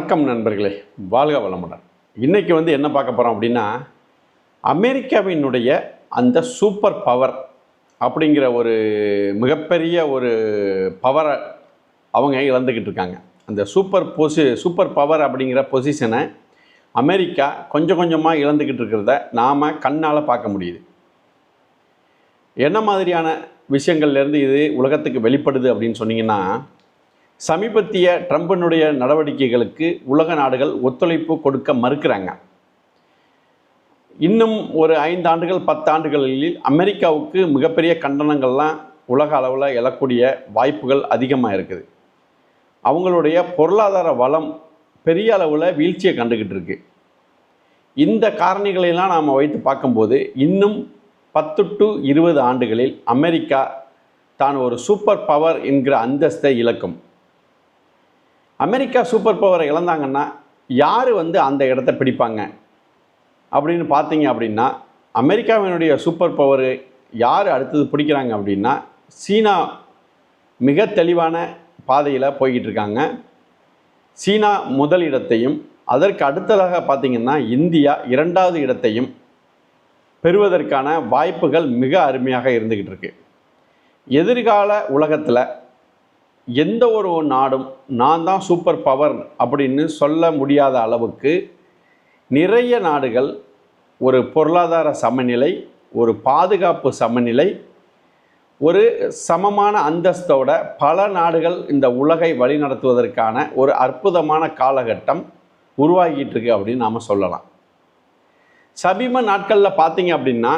வணக்கம் நண்பர்களே வாழ்க வளமுடன். இன்றைக்கி வந்து என்ன பார்க்க போகிறோம் அப்படின்னா அமெரிக்காவினுடைய அந்த சூப்பர் பவர் அப்படிங்கிற ஒரு மிகப்பெரிய ஒரு பவரை அவங்க இழந்துக்கிட்டு இருக்காங்க. அந்த சூப்பர் பொசி சூப்பர் பவர் அப்படிங்கிற பொசிஷனை அமெரிக்கா கொஞ்சம் கொஞ்சமாக இழந்துக்கிட்டு இருக்கிறத நாம் கண்ணால் பார்க்க முடியுது. என்ன மாதிரியான விஷயங்கள்லேருந்து இது உலகத்துக்கு வெளிப்படுது அப்படின்னு சொன்னிங்கன்னா சமீபத்திய ட்ரம்பினுடைய நடவடிக்கைகளுக்கு உலக நாடுகள் ஒத்துழைப்பு கொடுக்க மறுக்கிறாங்க. இன்னும் ஒரு ஐந்து ஆண்டுகள் பத்தாண்டுகளில் அமெரிக்காவுக்கு மிகப்பெரிய கண்டனங்கள்லாம் உலக அளவில் எழக்கூடிய வாய்ப்புகள் அதிகமாக இருக்குது. அவங்களுடைய பொருளாதார வளம் பெரிய அளவில் வீழ்ச்சியை கண்டுக்கிட்டு இருக்கு. இந்த காரணிகளையெல்லாம் நாம் வைத்து பார்க்கும்போது இன்னும் பத்து டு இருபது ஆண்டுகளில் அமெரிக்கா தான் ஒரு சூப்பர் பவர் என்கிற அந்தஸ்தை இழக்கும். அமெரிக்கா சூப்பர் பவரை இழந்தாங்கன்னா யார் வந்து அந்த இடத்த பிடிப்பாங்க? அப்படின்னு பார்த்தீங்க அப்படின்னா அமெரிக்காவினுடைய சூப்பர் பவர் யார் அடுத்தது பிடிக்கிறாங்க அப்படின்னா சீனா மிக தெளிவான பாதையில் போய்கிட்டு இருக்காங்க. சீனா முதல் இடத்தையும் அதற்கு அடுத்ததாக பார்த்திங்கன்னா இந்தியா இரண்டாவது இடத்தையும் பெறுவதற்கான வாய்ப்புகள் மிக அருமையாக இருந்துக்கிட்டு இருக்கு. எதிர்கால உலகத்தில் எந்த ஒரு நாடும் நான் தான் சூப்பர் பவர் அப்படின்னு சொல்ல முடியாத அளவுக்கு நிறைய நாடுகள் ஒரு பொருளாதார சமநிலை ஒரு பாதுகாப்பு சமநிலை ஒரு சமமான அந்தஸ்தோட பல நாடுகள் இந்த உலகை வழிநடத்துவதற்கான ஒரு அற்புதமான காலகட்டம் உருவாகிட்டு இருக்கு அப்படின்னு நாம் சொல்லலாம். சமீப நாட்களில் பார்த்தீங்க அப்படின்னா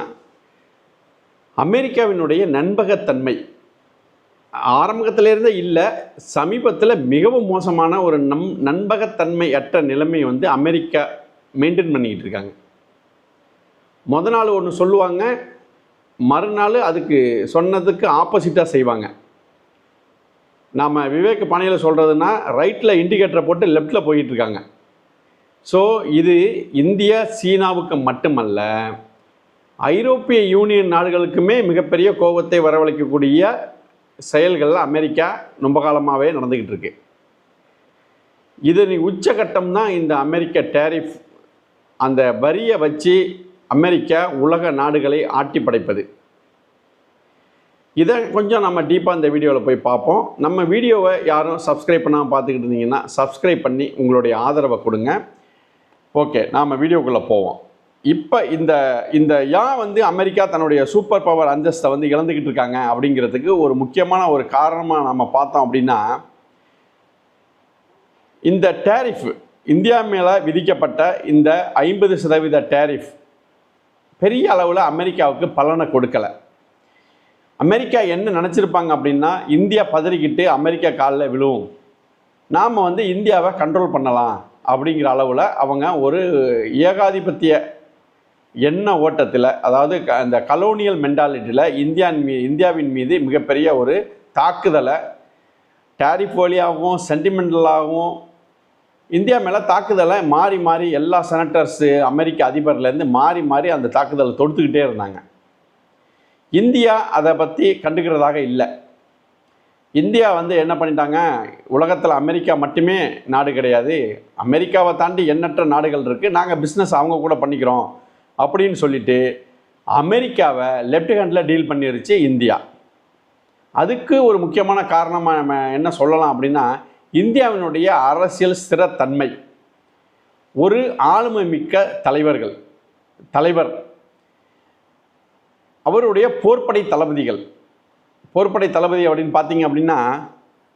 அமெரிக்காவினுடைய நண்பகத்தன்மை ஆரம்பத்திலேருந்தே இல்லை சமீபத்தில் மிகவும் மோசமான ஒரு நம் நண்பகத்தன்மை அற்ற நிலைமை வந்து அமெரிக்கா மெயின்டைன் பண்ணிக்கிட்டு இருக்காங்க. முத நாள் ஒன்று சொல்லுவாங்க மறுநாள் அதுக்கு சொன்னதுக்கு ஆப்போசிட்டாக செய்வாங்க. நாம் விவேக் பாணியில் சொல்கிறதுனா ரைட்டில் இண்டிகேட்டரை போட்டு லெஃப்டில் போயிட்டுருக்காங்க ஸோ இது இந்தியா சீனாவுக்கு மட்டுமல்ல ஐரோப்பிய யூனியன் நாடுகளுக்குமே மிகப்பெரிய கோபத்தை வரவழைக்கக்கூடிய செயல்கள் அமெரிக்கா ரொம்ப காலமாகவே நடந்துக்கிட்டு இருக்கு. இது உச்சகட்டம் தான் இந்த அமெரிக்க டேரிஃப் அந்த வரியை வச்சு அமெரிக்கா உலக நாடுகளை ஆட்டி படைப்பது. இதை கொஞ்சம் நம்ம டீப்பாக இந்த வீடியோவில் போய் பார்ப்போம். நம்ம வீடியோவை யாரும் சப்ஸ்கிரைப் பண்ணாமல் பார்த்துக்கிட்டு இருந்தீங்கன்னா சப்ஸ்கிரைப் பண்ணி உங்களுடைய ஆதரவை கொடுங்க. ஓகே நாம் வீடியோக்குள்ளே போவோம். இப்போ இந்த இந்த ஏன் வந்து அமெரிக்கா தன்னுடைய சூப்பர் பவர் அந்தஸ்தை வந்து இழந்துக்கிட்டு இருக்காங்க அப்படிங்கிறதுக்கு ஒரு முக்கியமான ஒரு காரணமாக நம்ம பார்த்தோம் அப்படின்னா இந்த டேரிஃப் இந்தியா மேலே விதிக்கப்பட்ட இந்த ஐம்பது சதவீத டேரிஃப் பெரிய அளவில் அமெரிக்காவுக்கு பலனை கொடுக்கலை. அமெரிக்கா என்ன நினச்சிருப்பாங்க அப்படின்னா இந்தியா பதறிக்கிட்டு அமெரிக்கா காலில் விழுவும். நாம் வந்து இந்தியாவை கண்ட்ரோல் பண்ணலாம் அப்படிங்கிற அளவில் அவங்க ஒரு ஏகாதிபத்திய எண்ண ஓட்டத்தில் அதாவது க- அந்த கலோனியல் மென்டாலிட்டியில் இந்தியா மீ இந்தியாவின் மீது மிகப்பெரிய ஒரு தாக்குதலை டேரிஃப் வழியாகவும் சென்டிமெண்டலாகவும் இந்தியா மேலே தாக்குதலை மாறி மாறி எல்லா செனட்டர்ஸு அமெரிக்க அதிபர்லேருந்து மாறி மாறி அந்த தாக்குதலை தொடுத்துக்கிட்டே இருந்தாங்க. இந்தியா அதை பற்றி கண்டுக்கிறதாக இல்லை. இந்தியா வந்து என்ன பண்ணிட்டாங்க? உலகத்தில் அமெரிக்கா மட்டுமே நாடு கிடையாது. அமெரிக்காவை தாண்டி எண்ணற்ற நாடுகள் இருக்குது நாங்கள் பிஸ்னஸ் அவங்க கூட பண்ணிக்கிறோம். அப்படின்னு சொல்லிட்டு அமெரிக்காவை லெஃப்ட் ஹேண்டில் டீல் பண்ணிருச்சு இந்தியா. அதுக்கு ஒரு முக்கியமான காரணமாக நம்ம என்ன சொல்லலாம் அப்படின்னா இந்தியாவினுடைய அரசியல் ஸ்திரத்தன்மை. ஒரு ஆளுமை மிக்க தலைவர்கள் தலைவர். அவருடைய போர்ப்படை தளபதிகள். போர்ப்படை தளபதி அப்படின்னு பார்த்தீங்க அப்படின்னா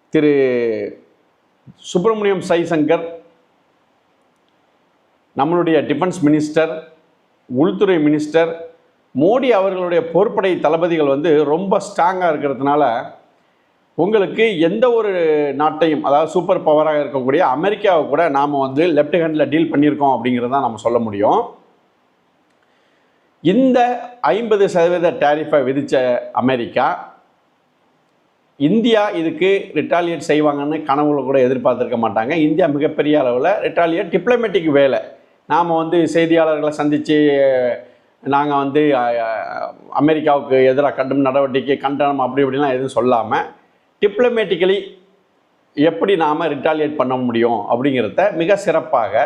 திரு சுப்பிரமணியம் சைசங்கர் நம்மளுடைய டிஃபென்ஸ் மினிஸ்டர் உள்துறை மினிஸ்டர் மோடி அவர்களுடைய போர்ப்படை தளபதிகள் வந்து ரொம்ப ஸ்ட்ராங்காக இருக்கிறதுனால உங்களுக்கு எந்த ஒரு நாட்டையும் அதாவது சூப்பர் பவராக இருக்கக்கூடிய அமெரிக்காவை கூட நாம் வந்து லெஃப்ட் ஹேண்டில் டீல் பண்ணியிருக்கோம் அப்படிங்கிறத நம்ம சொல்ல முடியும். இந்த ஐம்பது சதவீத டேரிஃபை விதித்த அமெரிக்கா இந்தியா இதுக்கு ரிட்டாலியேட் செய்வாங்கன்னு கனவுல கூட எதிர்பார்த்துருக்க மாட்டாங்க. இந்தியா மிகப்பெரிய அளவில் ரிட்டாலியேட் டிப்ளமேட்டிக் வேலை. நாம் வந்து செய்தியாளர்களை சந்தித்து நாங்கள் வந்து அமெரிக்காவுக்கு எதிராக கண்டும் நடவடிக்கை கண்டனம் அப்படி இப்படிலாம் எதுவும் சொல்லாமல் டிப்ளமேட்டிக்கலி எப்படி நாம் ரிட்டாலியேட் பண்ண முடியும் அப்படிங்கிறத மிக சிறப்பாக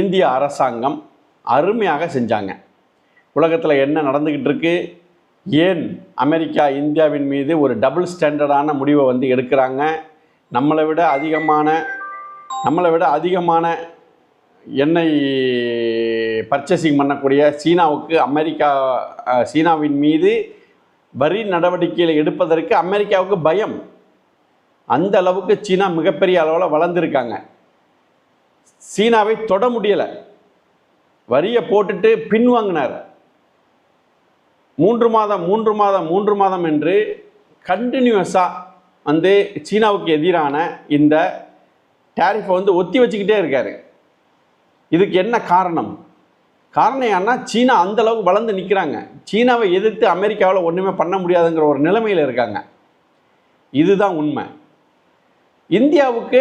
இந்திய அரசாங்கம் அருமையாக செஞ்சாங்க. உலகத்தில் என்ன நடந்துக்கிட்டு இருக்கு? ஏன் அமெரிக்கா இந்தியாவின் மீது ஒரு டபுள் ஸ்டாண்டர்டான முடிவை வந்து எடுக்கிறாங்க? நம்மளை விட அதிகமான நம்மளை விட அதிகமான எண்ணெய் பர்ச்சேசிங் பண்ணக்கூடிய சீனாவுக்கு அமெரிக்கா சீனாவின் மீது வரி நடவடிக்கையில் எடுப்பதற்கு அமெரிக்காவுக்கு பயம். அந்த அளவுக்கு சீனா மிகப்பெரிய அளவில் வளர்ந்துருக்காங்க. சீனாவை தொட முடியலை. வரியை போட்டுட்டு பின்வாங்கினார். மூன்று மாதம் மூன்று மாதம் மூன்று மாதம் என்று கண்டினியூஸாக வந்து சீனாவுக்கு எதிரான இந்த டேரிஃபை வந்து ஒத்தி வச்சுக்கிட்டே இருக்காரு. இதுக்கு என்ன காரணம்? காரணம் ஏன்னா சீனா அந்த அளவுக்கு வளர்ந்து நிற்கிறாங்க சீனாவை எதிர்த்து அமெரிக்காவில் ஒன்றுமே பண்ண முடியாதுங்கிற ஒரு நிலைமையில் இருக்காங்க. இதுதான் உண்மை. இந்தியாவுக்கு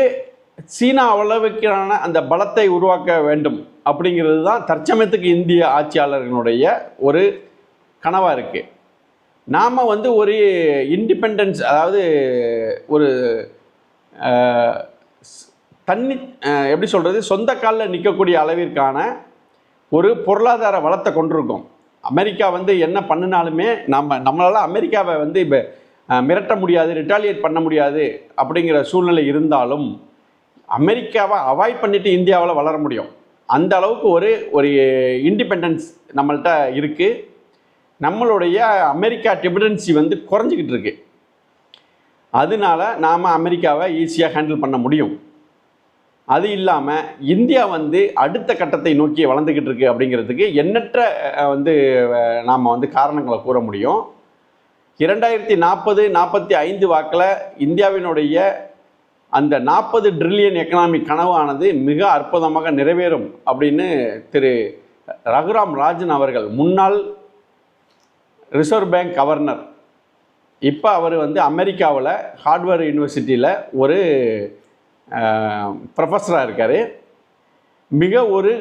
சீனா அளவுக்கான அந்த பலத்தை உருவாக்க வேண்டும் அப்படிங்கிறது தான் தற்சமயத்துக்கு இந்திய ஆட்சியாளர்களுடைய ஒரு கனவாக இருக்குது நாம் வந்து ஒரு இண்டிபெண்டன்ஸ் அதாவது ஒரு தண்ணி எப்படி சொல்கிறது சொந்த காலில் நிற்கக்கூடிய அளவிற்கான ஒரு பொருளாதார வளத்தை கொண்டிருக்கோம். அமெரிக்கா வந்து என்ன பண்ணினாலுமே நம்ம நம்மளால் அமெரிக்காவை வந்து இப்போ மிரட்ட முடியாது ரிட்டாலியேட் பண்ண முடியாது அப்படிங்கிற சூழ்நிலை இருந்தாலும் அமெரிக்காவை அவாய்ட் பண்ணிவிட்டு இந்தியாவில் வளர முடியும். அந்த அளவுக்கு ஒரு ஒரு இண்டிபெண்டன்ஸ் நம்மள்ட்ட இருக்குது நம்மளுடைய அமெரிக்கா டிபெண்டன்சி வந்து குறைஞ்சிக்கிட்டு இருக்கு. அதனால நாம் அமெரிக்காவை ஈஸியாக ஹேண்டில் பண்ண முடியும். அது இல்லாமல் இந்தியா வந்து அடுத்த கட்டத்தை நோக்கி வளர்ந்துக்கிட்டு இருக்கு அப்படிங்கிறதுக்கு எண்ணற்ற வந்து நாம் வந்து காரணங்களை கூற முடியும். இரண்டாயிரத்தி நாற்பது நாற்பத்தி ஐந்து வாக்கில் இந்தியாவினுடைய அந்த நாற்பது ட்ரில்லியன் எக்கனாமிக் கனவானது மிக அற்புதமாக நிறைவேறும் அப்படின்னு திரு ரகுராம் ராஜன் அவர்கள் முன்னாள் ரிசர்வ் பேங்க் கவர்னர். இப்போ அவர் வந்து அமெரிக்காவில் ஹார்ட்வேர் யூனிவர்சிட்டியில் ஒரு ப்ரொஃபஸராக இருக்கார். மிக ஒரு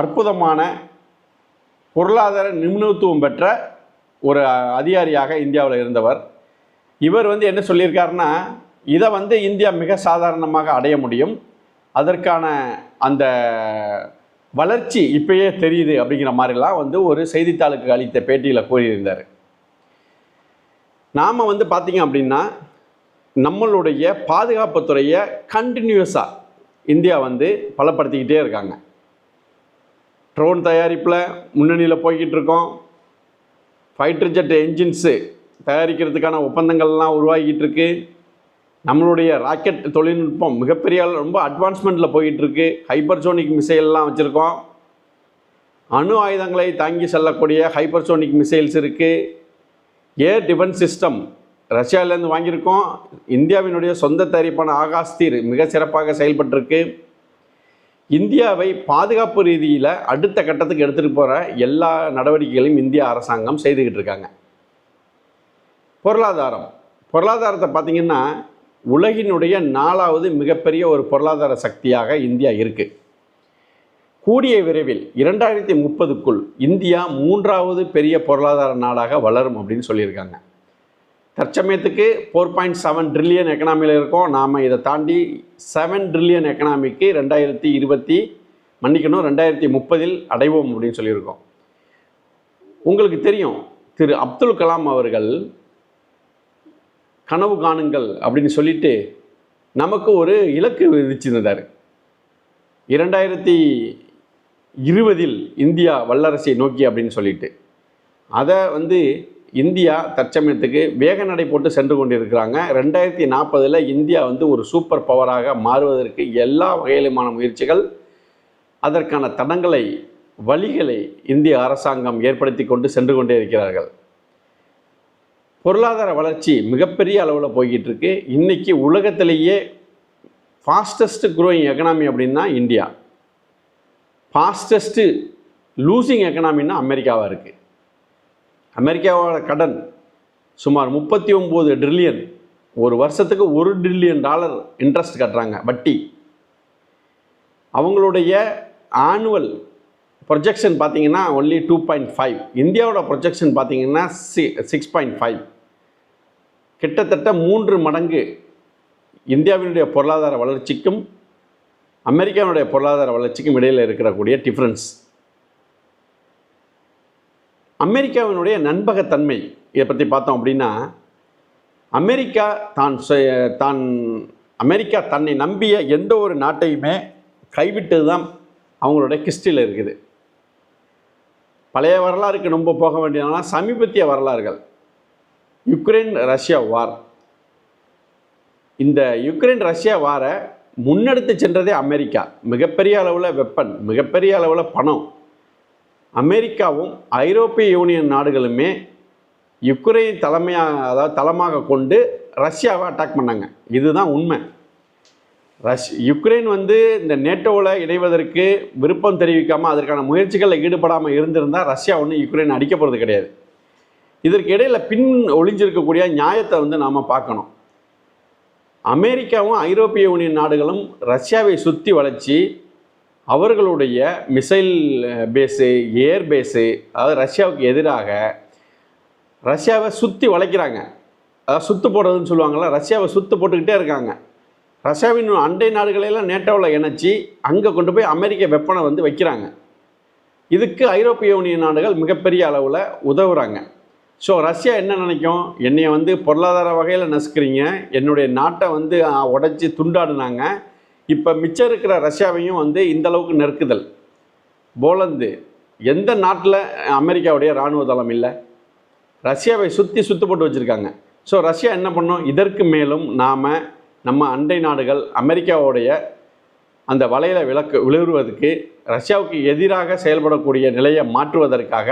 அற்புதமான பொருளாதார நிபுணத்துவம் பெற்ற ஒரு அதிகாரியாக இந்தியாவில் இருந்தவர். இவர் வந்து என்ன சொல்லியிருக்காருன்னா இதை வந்து இந்தியா மிக சாதாரணமாக அடைய முடியும். அதற்கான அந்த வளர்ச்சி இப்பயே தெரியுது அப்படிங்கிற மாதிரிலாம் வந்து ஒரு செய்தித்தாளுக்கு அளித்த பேட்டியில் கூறியிருந்தார். நாம் வந்து பார்த்தீங்க அப்படின்னா நம்மளுடைய பாதுகாப்புத்துறையை கண்டினியூஸாக இந்தியா வந்து பலப்படுத்திக்கிட்டே இருக்காங்க. ட்ரோன் தயாரிப்பில் முன்னணியில் போய்கிட்டு இருக்கோம். ஃபைட்டர் ஜெட் என்ஜின்ஸு தயாரிக்கிறதுக்கான ஒப்பந்தங்கள்லாம் உருவாகிட்டு இருக்கு. நம்மளுடைய ராக்கெட் தொழில்நுட்பம் மிகப்பெரிய ரொம்ப அட்வான்ஸ்மெண்ட்டில் போயிட்டு இருக்கு ஹைப்பர்சோனிக் மிசைல்லாம் வச்சுருக்கோம். அணு ஆயுதங்களை தாங்கி செல்லக்கூடிய ஹைப்பர்சோனிக் மிசைல்ஸ் இருக்குது ஏர் டிஃபென்ஸ் சிஸ்டம் ரஷ்யாவிலேருந்து வாங்கியிருக்கோம். இந்தியாவினுடைய சொந்த தயாரிப்பான ஆகாஸ்தீர் மிக சிறப்பாக செயல்பட்டிருக்கு. இந்தியாவை பாதுகாப்பு ரீதியில் அடுத்த கட்டத்துக்கு எடுத்துகிட்டு போகிற எல்லா நடவடிக்கைகளையும் இந்திய அரசாங்கம் செய்துக்கிட்டு இருக்காங்க. பொருளாதாரம். பொருளாதாரத்தை பார்த்திங்கன்னா உலகினுடைய நாலாவது மிகப்பெரிய ஒரு பொருளாதார சக்தியாக இந்தியா இருக்குது கூடிய விரைவில் இரண்டாயிரத்தி முப்பதுக்குள் இந்தியா மூன்றாவது பெரிய பொருளாதார நாடாக வளரும் அப்படின்னு சொல்லியிருக்காங்க. தற்சமயத்துக்கு ஃபோர் பாயிண்ட் செவன் ட்ரில்லியன் எக்கனாமியில் இருக்கோம். நாம் இதை தாண்டி செவன் ட்ரில்லியன் எக்கனாமிக்கு ரெண்டாயிரத்தி இருபத்தி மன்னிக்கணும் ரெண்டாயிரத்தி முப்பதில் அடைவோம் அப்படின்னு சொல்லியிருக்கோம். உங்களுக்கு தெரியும் திரு அப்துல் கலாம் அவர்கள் கனவு காணுங்கள் அப்படின்னு சொல்லிட்டு நமக்கு ஒரு இலக்கு விதிச்சிருந்தார். இரண்டாயிரத்தி இருபதில் இந்தியா வல்லரசை நோக்கி அப்படின்னு சொல்லிட்டு. அதை வந்து இந்தியா தற்சமயத்துக்கு வேக நடை போட்டு சென்று கொண்டிருக்கிறாங்க. ரெண்டாயிரத்தி நாற்பதில் இந்தியா வந்து ஒரு சூப்பர் பவராக மாறுவதற்கு எல்லா வகையிலுமான முயற்சிகள் அதற்கான தடங்களை வழிகளை இந்திய அரசாங்கம் ஏற்படுத்தி கொண்டு சென்று கொண்டே இருக்கிறார்கள். பொருளாதார வளர்ச்சி மிகப்பெரிய அளவில் போய்கிட்டு இருக்கு இன்னைக்கு உலகத்திலேயே ஃபாஸ்டஸ்ட் க்ரோயிங் எக்கனாமி அப்படின்னா இந்தியா. ஃபாஸ்டஸ்ட்டு லூசிங் எக்கனாமின்னா அமெரிக்காவாக இருக்குது அமெரிக்காவோட கடன் சுமார் முப்பத்தி ஒம்பது ட்ரில்லியன். ஒரு வருஷத்துக்கு ஒரு ட்ரில்லியன் டாலர் இன்ட்ரெஸ்ட் கட்டுறாங்க வட்டி. அவங்களுடைய ஆனுவல் ப்ரொஜெக்ஷன் பார்த்தீங்கன்னா ஒன்லி டூ பாயிண்ட் ஃபைவ் இந்தியாவோட ப்ரொஜெக்ஷன் பார்த்தீங்கன்னா சி சிக்ஸ் பாயிண்ட் ஃபைவ் கிட்டத்தட்ட மூன்று மடங்கு இந்தியாவினுடைய பொருளாதார வளர்ச்சிக்கும் அமெரிக்காவினுடைய பொருளாதார வளர்ச்சிக்கும் இடையில் இருக்கக்கூடிய டிஃப்ரென்ஸ் அமெரிக்காவினுடைய நண்பகத்தன்மை இதை பற்றி பார்த்தோம் அப்படின்னா அமெரிக்கா தான் தான் அமெரிக்கா தன்னை நம்பிய எந்த ஒரு நாட்டையுமே கைவிட்டது தான் அவங்களுடைய கிஸ்டில் இருக்குது. பழைய வரலாறுக்கு ரொம்ப போக வேண்டியதுனா சமீபத்திய வரலாறுகள். Ukraine Russia war. இந்த யுக்ரைன் ரஷ்யா வாரை முன்னெடுத்து சென்றதே அமெரிக்கா. மிகப்பெரிய அளவில் வெப்பன் மிகப்பெரிய அளவில் பணம். அமெரிக்காவும் ஐரோப்பிய யூனியன் நாடுகளுமே யுக்ரைன் தலைமையாக அதாவது தளமாக கொண்டு ரஷ்யாவை அட்டாக் பண்ணாங்க. இதுதான் உண்மை. ரஷ் யுக்ரைன் வந்து இந்த நேட்டோவில் இணைவதற்கு விருப்பம் தெரிவிக்காமல் அதற்கான முயற்சிகளில் ஈடுபடாமல் இருந்திருந்தால் ரஷ்யா ஒன்று யுக்ரைன் அடிக்க போகிறது கிடையாது. இதற்கு இடையில் பின் ஒளிஞ்சிருக்கக்கூடிய நியாயத்தை வந்து நாம் பார்க்கணும். அமெரிக்காவும் ஐரோப்பிய யூனியன் நாடுகளும் ரஷ்யாவை சுற்றி வளைச்சி அவர்களுடைய மிசைல் பேஸு ஏர் பேஸு அதாவது ரஷ்யாவுக்கு எதிராக ரஷ்யாவை சுற்றி வளைக்கிறாங்க. அதாவது சுத்து போடுறதுன்னு சொல்லுவாங்கள்ல ரஷ்யாவை சுத்து போட்டுக்கிட்டே இருக்காங்க. ரஷ்யாவின் அண்டை நாடுகளையெல்லாம் நேட்டோவில் இணைச்சி அங்கே கொண்டு போய் அமெரிக்க வெப்பனை வந்து வைக்கிறாங்க. இதுக்கு ஐரோப்பிய யூனியன் நாடுகள் மிகப்பெரிய அளவில் உதவுறாங்க. ஸோ ரஷ்யா என்ன நினைக்கும்? என்னையை வந்து பொருளாதார வகையில் நசுக்கிறீங்க. என்னுடைய நாட்டை வந்து உடச்சி துண்டாடுனாங்க. இப்போ மிச்சம் இருக்கிற ரஷ்யாவையும் வந்து இந்த அளவுக்கு நெருக்குதல். போலந்து எந்த நாட்டில் அமெரிக்காவுடைய இராணுவ தளம் இல்லை? ரஷ்யாவை சுற்றி சுத்து போட்டு வச்சுருக்காங்க. ஸோ ரஷ்யா என்ன பண்ணும்? இதற்கு மேலும் நாம் நம்ம அண்டை நாடுகள் அமெரிக்காவுடைய அந்த வலையில் விளக்கு விழுவதற்கு ரஷ்யாவுக்கு எதிராக செயல்படக்கூடிய நிலையை மாற்றுவதற்காக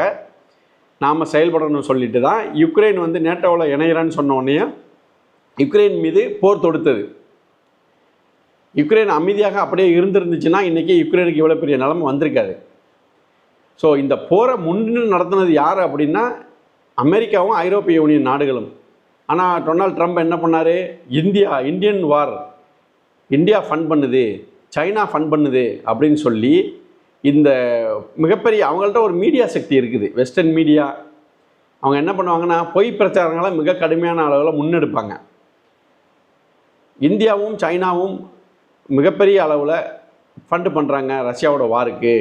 நாம் செயல்படணும்னு சொல்லிட்டு தான் யுக்ரைன் வந்து நேட்டோவில் இணையிறான்னு சொன்ன உடனே யுக்ரைன் மீது போர் தொடுத்தது. யுக்ரைன் அமைதியாக அப்படியே இருந்திருந்துச்சுன்னா இன்றைக்கி யுக்ரைனுக்கு இவ்வளோ பெரிய நிலைமை வந்திருக்காது. ஸோ இந்த போரை முன்னின்று நடத்தினது யார் அப்படின்னா அமெரிக்காவும் ஐரோப்பிய யூனியன் நாடுகளும். ஆனால் டொனால்ட் ட்ரம்ப் என்ன பண்ணார்? India Indian war. India fund பண்ணுது. சைனா ஃபண்ட் பண்ணுது அப்படின்னு சொல்லி இந்த மிகப்பெரிய அவங்கள்ட்ட ஒரு மீடியா சக்தி இருக்குது. வெஸ்டர்ன் மீடியா அவங்க என்ன பண்ணுவாங்கன்னா பொய் பிரச்சாரங்களை மிக கடுமையான அளவில் முன்னெடுப்பாங்க. இந்தியாவும் சைனாவும் மிகப்பெரிய அளவில் ஃபண்டு பண்ணுறாங்க ரஷ்யாவோட வாருக்கு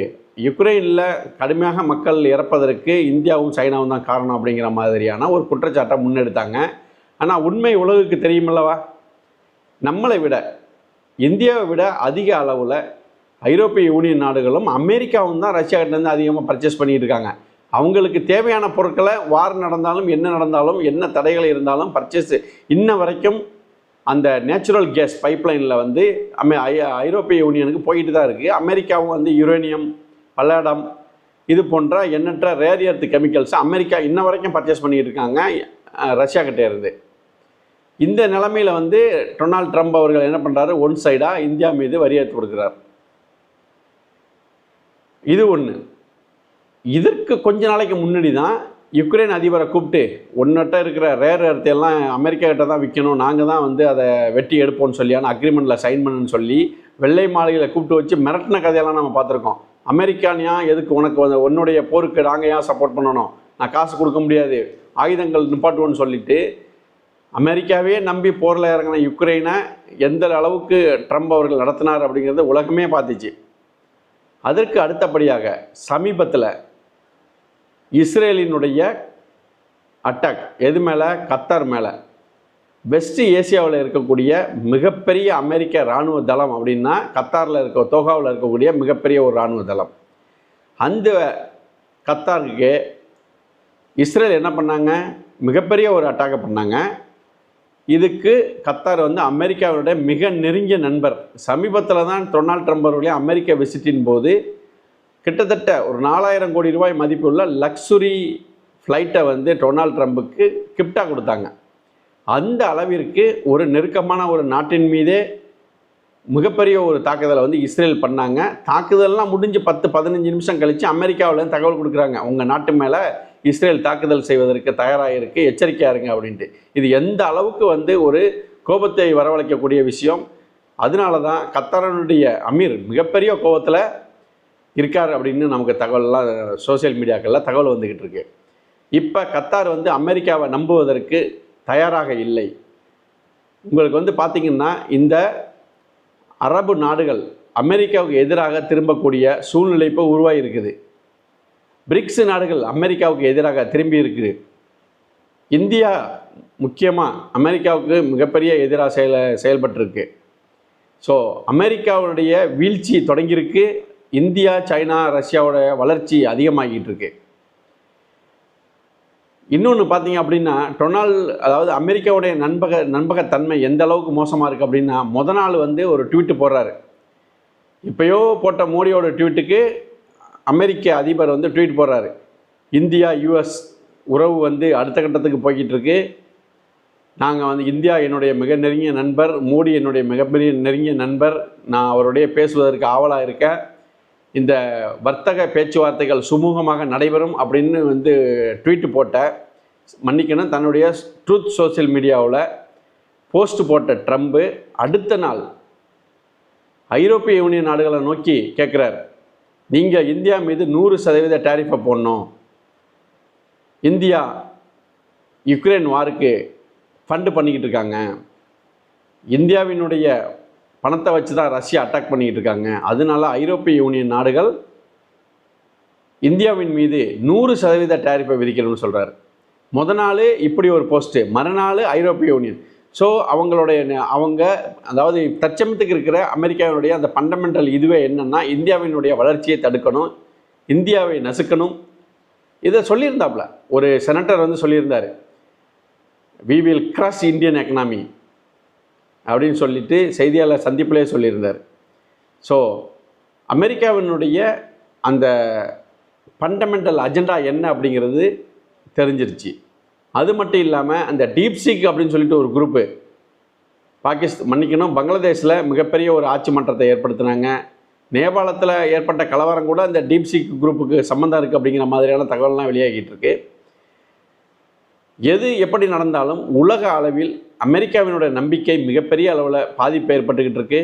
யுக்ரைனில் கடுமையாக மக்கள் இறப்பதற்கு இந்தியாவும் சைனாவும் தான் காரணம் அப்படிங்கிற மாதிரியான ஒரு குற்றச்சாட்டை முன்னெடுத்தாங்க. ஆனால் உண்மை உலகுக்கு தெரியுமில்லவா? நம்மளை விட இந்தியாவை விட அதிக அளவில் ஐரோப்பிய யூனியன் நாடுகளும் அமெரிக்காவும் தான் ரஷ்யாகிட்டேருந்து அதிகமாக பர்ச்சேஸ் பண்ணிட்டு இருக்காங்க. அவங்களுக்கு தேவையான பொருட்களை வார் நடந்தாலும் என்ன நடந்தாலும் என்ன தடைகள் இருந்தாலும் பர்ச்சேஸ் இன்ன வரைக்கும் அந்த நேச்சுரல் கேஸ் பைப்லைனில் வந்து அமெ ஐ- ஐரோப்பிய யூனியனுக்கு போயிட்டு தான் இருக்குது அமெரிக்காவும் வந்து யுரேனியம் பல்லாடம் இது போன்ற எண்ணற்ற ரேர் எர்த் கெமிக்கல்ஸ் அமெரிக்கா இன்ன வரைக்கும் பர்ச்சேஸ் பண்ணிட்டு இருக்காங்க. ரஷ்யா கிட்டே இருந்து. இந்த நிலைமையில் வந்து டொனால்ட் ட்ரம்ப் அவர்கள் என்ன பண்ணுறாரு ஒன் சைடாக இந்தியா மீது வரி ஏற்று கொடுக்குறார். இது ஒன்று இதற்கு கொஞ்ச நாளைக்கு முன்னாடி தான் யுக்ரைன் அதிபரை கூப்பிட்டு ஒன்னட்ட இருக்கிற ரேர் எல்லாம் அமெரிக்கா கிட்ட தான் விற்கணும் நாங்கள் தான் வந்து அதை வெட்டி எடுப்போம்னு சொல்லியான அக்ரிமெண்ட்டில் சைன் பண்ணுன்னு சொல்லி வெள்ளை மாளிகையில் கூப்பிட்டு வச்சு மிரட்டின கதையெல்லாம் நம்ம பார்த்துருக்கோம். அமெரிக்கானியா எதுக்கு உனக்கு வந்து உன்னுடைய போருக்கு நாங்கள் ஏன் சப்போர்ட் பண்ணணும்? நான் காசு கொடுக்க முடியாது. ஆயுதங்கள் நிப்பாட்டுவோன்னு சொல்லிட்டு அமெரிக்காவே நம்பி போரில் இறங்கின யுக்ரைனை எந்த அளவுக்கு ட்ரம்ப் அவர்கள் நடத்தினார் அப்படிங்கிறத உலகமே பார்த்துச்சு. அதற்கு அடுத்தபடியாக சமீபத்தில் இஸ்ரேலினுடைய அட்டாக் எது மேலே? கத்தார் மேலே. வெஸ்ட் ஏசியாவில் இருக்கக்கூடிய மிகப்பெரிய அமெரிக்க இராணுவ தளம் அப்படின்னா கத்தாரில் இருக்க தோகாவில் இருக்கக்கூடிய மிகப்பெரிய ஒரு இராணுவ தளம். அந்த கத்தாருக்கு இஸ்ரேல் என்ன பண்ணாங்க? மிகப்பெரிய ஒரு அட்டாக்கை பண்ணாங்க. இதுக்கு கத்தார் வந்து அமெரிக்காவுடைய மிக நெருங்கிய நண்பர். சமீபத்தில் தான் டொனால்ட் ட்ரம்ப் அவர்களே அமெரிக்க விசிட்டின் போது கிட்டத்தட்ட ஒரு நாலாயிரம் கோடி ரூபாய் மதிப்புள்ள லக்ஸுரி ஃப்ளைட்டை வந்து டொனால்ட் ட்ரம்புக்கு கிஃப்டாக கொடுத்தாங்க. அந்த அளவிற்கு ஒரு நெருக்கமான ஒரு நாட்டின் மீதே மிகப்பெரிய ஒரு தாக்குதலை வந்து இஸ்ரேல் பண்ணாங்க. தாக்குதல்லாம் முடிஞ்சு பத்து பதினஞ்சு நிமிஷம் கழித்து அமெரிக்காவில் தகவல் கொடுக்குறாங்க. உங்கள் நாட்டு மேலே இஸ்ரேல் தாக்குதல் செய்வதற்கு தயாராக இருக்குது எச்சரிக்கையாக இருங்க அப்படின்ட்டு. இது எந்த அளவுக்கு வந்து ஒரு கோபத்தை வரவழைக்கக்கூடிய விஷயம்? அதனால தான் கத்தாரனுடைய அமீர் மிகப்பெரிய கோபத்தில் இருக்கார் அப்படின்னு நமக்கு தகவல்லாம் சோஷியல் மீடியாக்களில் தகவல் வந்துக்கிட்டு இருக்கு. இப்போ கத்தார் வந்து அமெரிக்காவை நம்புவதற்கு தயாராக இல்லை. உங்களுக்கு வந்து பார்த்திங்கன்னா இந்த அரபு நாடுகள் அமெரிக்காவுக்கு எதிராக திரும்பக்கூடிய சூழ்நிலை இப்போ உருவாகி இருக்குது. பிரிக்ஸ் நாடுகள் அமெரிக்காவுக்கு எதிராக திரும்பி இருக்குது. இந்தியா முக்கியமாக அமெரிக்காவுக்கு மிகப்பெரிய எதிராக செயல செயல்பட்டிருக்கு. ஸோ அமெரிக்காவுடைய வீழ்ச்சி தொடங்கியிருக்கு. இந்தியா சைனா ரஷ்யாவோட வளர்ச்சி அதிகமாகிட்டு இருக்கு இன்னொன்று பார்த்தீங்க அப்படின்னா டொனால்ட் அதாவது அமெரிக்காவுடைய நண்பக நண்பகத்தன்மை எந்த அளவுக்கு மோசமாக இருக்குது அப்படின்னா முத நாள் வந்து ஒரு ட்வீட்டு போடுறாரு. இப்போயோ போட்ட மோடியோட ட்வீட்டுக்கு அமெரிக்க அதிபர் வந்து ட்வீட் போடுறாரு. இந்தியா யுஎஸ் உறவு வந்து அடுத்த கட்டத்துக்கு போய்கிட்டு இருக்கு நாங்கள் வந்து இந்தியா என்னுடைய மிக நெருங்கிய நண்பர் மோடி என்னுடைய மிகப்பெரிய நெருங்கிய நண்பர். நான் அவருடைய பேசுவதற்கு ஆவலாக இருக்கேன். இந்த வர்த்தக பேச்சுவார்த்தைகள் சுமூகமாக நடைபெறும் அப்படின்னு வந்து ட்வீட் போட்ட மன்னிக்கணும் தன்னுடைய ட்ரூத் சோஷியல் மீடியாவில் போஸ்ட் போட்ட ட்ரம்ப்பு அடுத்த நாள் ஐரோப்பிய யூனியன் நாடுகளை நோக்கி கேட்குறார் நீங்கள் இந்தியா மீது நூறு சதவீத டேரிஃபை போடணும். இந்தியா யுக்ரைன் வாருக்கு ஃபண்டு பண்ணிக்கிட்டு இருக்காங்க. இந்தியாவினுடைய பணத்தை வச்சு தான் ரஷ்யா அட்டாக் பண்ணிக்கிட்டு இருக்காங்க அதனால ஐரோப்பிய யூனியன் நாடுகள் இந்தியாவின் மீது நூறு சதவீத டேரிஃபை விதிக்கணும்னு சொல்கிறார் முத நாள் இப்படி ஒரு போஸ்ட்டு மறுநாள் ஐரோப்பிய யூனியன். ஸோ அவங்களுடைய ந- அவங்க அதாவது தற்சமயத்துக்கு இருக்கிற அமெரிக்காவினுடைய அந்த ஃபண்டமெண்டல் இதுவே என்னென்னா இந்தியாவினுடைய வளர்ச்சியை தடுக்கணும் இந்தியாவை நசுக்கணும். இதை சொல்லியிருந்தாப்புல ஒரு செனட்டர் வந்து சொல்லியிருந்தார். We will crush Indian economy அப்படின்னு சொல்லிட்டு செய்தியாளர் சந்திப்பிலே சொல்லியிருந்தார். ஸோ அமெரிக்காவினுடைய அந்த ஃபண்டமெண்டல் அஜெண்டா என்ன அப்படிங்கிறது தெரிஞ்சிருச்சு. அது மட்டும் இல்லாமல் அந்த டீப்சிக் அப்படின்னு சொல்லிட்டு ஒரு குரூப்பு பாகிஸ்தான் மன்னிக்கணும் பங்களாதேஷில் மிகப்பெரிய ஒரு ஆட்சி மன்றத்தை ஏற்படுத்தினாங்க. நேபாளத்தில் ஏற்பட்ட கலவரம் கூட அந்த டீப்சிக் குரூப்புக்கு சம்மந்தம் இருக்குது அப்படிங்கிற மாதிரியான தகவல்லாம் வெளியாகிட்டு இருக்குது எது எப்படி நடந்தாலும் உலக அளவில் அமெரிக்காவினுடைய நம்பிக்கை மிகப்பெரிய அளவில் பாதிப்பு ஏற்பட்டுக்கிட்டு இருக்கு.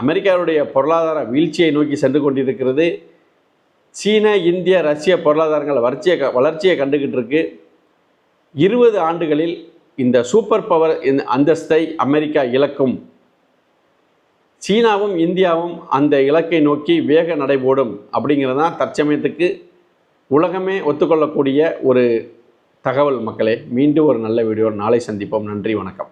அமெரிக்காவுடைய பொருளாதார வீழ்ச்சியை நோக்கி சென்று கொண்டிருக்கிறது. சீன இந்திய ரஷ்ய பொருளாதாரங்கள் வளர்ச்சியை வளர்ச்சியை கண்டுக்கிட்டு இருக்கு. இருபது ஆண்டுகளில் இந்த சூப்பர் பவர் இந்த அந்தஸ்தை அமெரிக்கா இழக்கும். சீனாவும் இந்தியாவும் அந்த இலக்கை நோக்கி வேக நடைபோடும் அப்படிங்கிறது தான் தற்சமயத்துக்கு உலகமே ஒத்துக்கொள்ளக்கூடிய ஒரு தகவல் மக்களே மீண்டும் ஒரு நல்ல வீடியோ நாளை சந்திப்போம். நன்றி வணக்கம்.